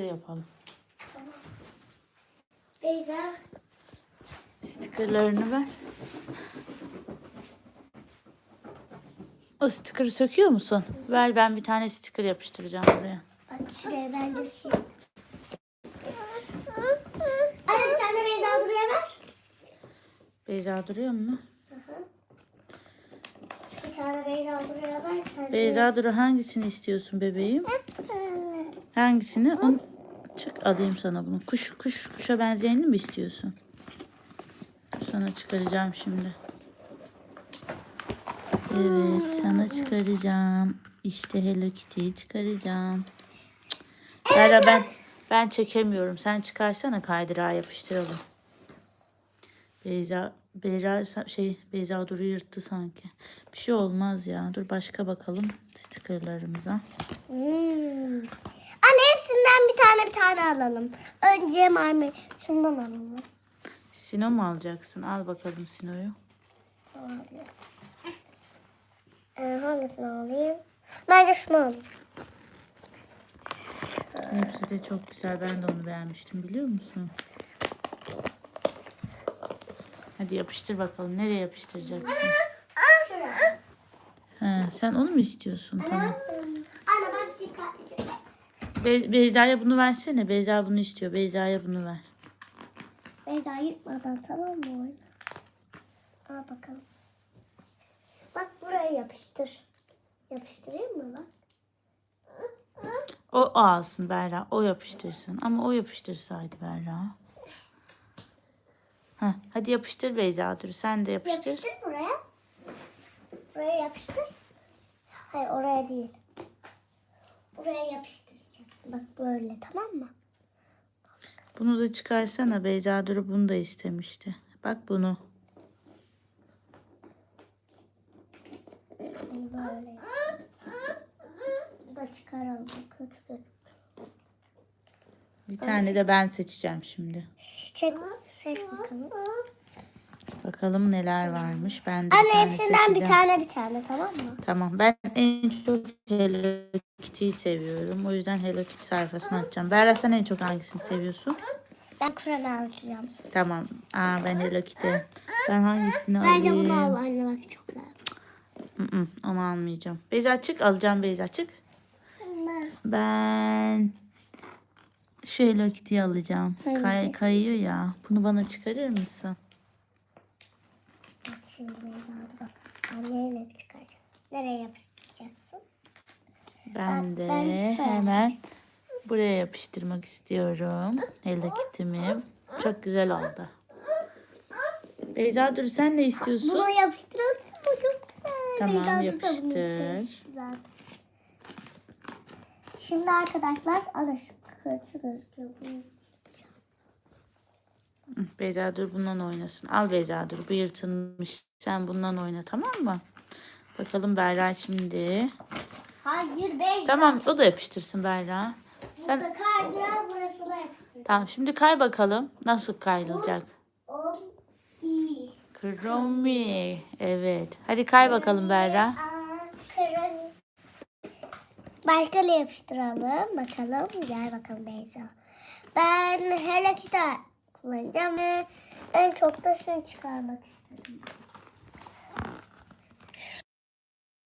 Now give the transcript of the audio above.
sticker yapalım. Beyza. Stickerlarını ver. O sticker'ı söküyor musun? Ver ben bir tane sticker yapıştıracağım buraya. Bak şuraya bence sil. Anne bir tane Beyza Duru'ya ver. Beyza duruyor mu? Bir tane Beyza Duru'ya ver. Beyza Duru hangisini istiyorsun bebeğim? Hangisini? Onu... Çık alayım sana bunu. Kuş, kuş, kuşa benzeyenini mi istiyorsun? Sana çıkaracağım şimdi. Evet sana çıkaracağım. İşte Hello Kitty'yi çıkaracağım. Bera ben ben çekemiyorum. Sen çıkarsana kaydırağa yapıştıralım. Beyza Beyza şey Beyza Duru yırttı sanki. Bir şey olmaz ya. Dur başka bakalım stickerlarımıza. Hmm. Hepsinden bir tane bir tane alalım. Önce marmi şundan alalım. Sino mu alacaksın? Al bakalım Sino'yu. Ee, hangisini alayım? Bence şunu alayım. Hepsi de çok güzel. Ben de onu beğenmiştim biliyor musun? Hadi yapıştır bakalım. Nereye yapıştıracaksın? Ha, sen onu mu istiyorsun? Tamam. Be- Beyza'ya bunu versene. Beyza bunu istiyor. Beyza'ya bunu ver. Beyza yırtmadan tamam mı oyun? Al bakalım. Bak buraya yapıştır. Yapıştırayım mı bak? O, o alsın Berra. O yapıştırsın. Ama o yapıştırsaydı Berra. Heh, hadi yapıştır Beyza. Dur sen de yapıştır. Yapıştır buraya. Buraya yapıştır. Hayır oraya değil. Bak böyle tamam mı? Bunu da çıkarsana. Beyza Duru bunu da istemişti. Bak bunu. Bunu böyle. Bu da çıkaralım. Kötü kötü. Bir tane de ben seçeceğim şimdi. Çek, seç bakalım. Bakalım neler varmış. Ben de bir Anne tane hepsinden bir tane bir tane tamam mı? Tamam. Ben en çok Hello Kitty'yi seviyorum. O yüzden Hello Kitty sayfasını açacağım. Berra sen en çok hangisini seviyorsun? Ben Kur'an alacağım. Tamam. Aa ben Hello Kitty. Ben hangisini Bence alayım? bunu al anne bak çok güzel. Mm-mm, onu almayacağım. Beyza çık. Alacağım Beyza çık. Anne. Ben şu Hello Kitty'yi alacağım. Kay, kayıyor ya. Bunu bana çıkarır mısın? Şimdi Beyza bak. Anneye ne çıkar? Nereye yapıştıracaksın? Ben de ben şöyle. hemen buraya yapıştırmak istiyorum. Hello Kitty'mi. Çok güzel oldu. Beyza dur sen ne istiyorsun? Bunu yapıştıralım. Bu çok güzel. Tamam, Beyza dur da bunu yapıştır. istemişti zaten. Şimdi arkadaşlar alın şu kötü gözüküyor. Beyza dur bundan oynasın. Al Beyza dur bu yırtılmış. Sen bundan oyna tamam mı? Bakalım Berra şimdi. Hayır Beyza. Tamam o da yapıştırsın Berra. Sen Burada kaydıran burasına yapıştır. tamam şimdi kay bakalım. Nasıl iyi. Kromi. Evet. Hadi kay bakalım Berra. Başka ne yapıştıralım? Bakalım. Gel bakalım Beyza. Ben Hello Kitty kullanacağım ve en çok da şunu çıkarmak istedim.